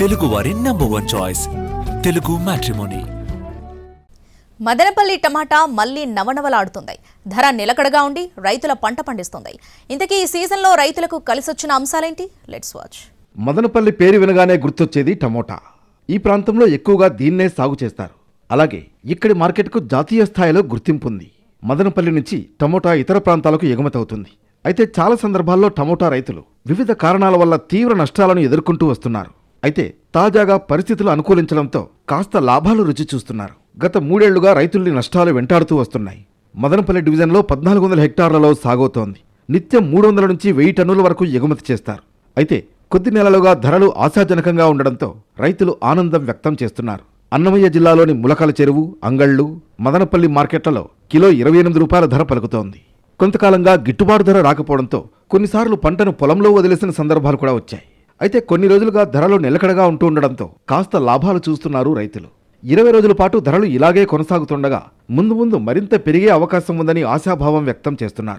తెలుగువారి number one choice Telugu matrimony Madanapalle టమాటా మళ్ళీ నవనవలాడుతుంది. ధర నిలకడగా ఉండి రైతుల పంట పండిస్తుంది. ఇంతకీ ఈ సీజన్లో రైతులకు కలిసొచ్చిన అంశాలేంటి? లెట్స్ వాచ్ మదనపల్లి పేరు వినగానే గుర్తొచ్చేది టమోటా. ఈ ప్రాంతంలో ఎక్కువగా దీన్నే సాగు చేస్తారు. అలాగే ఇక్కడి మార్కెట్కు జాతీయ స్థాయిలో గుర్తింపు ఉంది. మదనపల్లి నుంచి టమోటా ఇతర ప్రాంతాలకు ఎగుమతవుతుంది. అయితే చాలా సందర్భాల్లో టమోటా రైతులు వివిధ కారణాల వల్ల తీవ్ర నష్టాలను ఎదుర్కొంటూ వస్తున్నారు. అయితే తాజాగా పరిస్థితులు అనుకూలించడంతో కాస్త లాభాలు రుచి చూస్తున్నారు. గత మూడేళ్ళుగా రైతుల్ని నష్టాలు వెంటాడుతూ వస్తున్నాయి. మదనపల్లి డివిజన్లో పద్నాలుగు వందల హెక్టార్లలో సాగవుతోంది. నిత్యం మూడు వందల నుంచి వెయ్యి టన్నుల వరకు ఎగుమతి చేస్తారు. అయితే కొద్ది నెలలుగా ధరలు ఆశాజనకంగా ఉండడంతో రైతులు ఆనందం వ్యక్తం చేస్తున్నారు. అన్నమయ్య జిల్లాలోని ములకల చెరువు అంగళ్ళు మదనపల్లి మార్కెట్లలో కిలో ఇరవై ఎనిమిది రూపాయల ధర పలుకుతోంది. కొంతకాలంగా గిట్టుబాటు ధర రాకపోవడంతో కొన్నిసార్లు పంటను పొలంలో వదిలేసిన సందర్భాలు కూడా వచ్చాయి. అయితే కొన్ని రోజులుగా ధరలు నిలకడగా ఉంటూ ఉండడంతో కాస్త లాభాలు చూస్తున్నారు రైతులు. ఇరవై రోజుల పాటు ధరలు ఇలాగే కొనసాగుతుండగా ముందు ముందు మరింత పెరిగే అవకాశం ఉందని ఆశాభావం వ్యక్తం చేస్తున్నారు.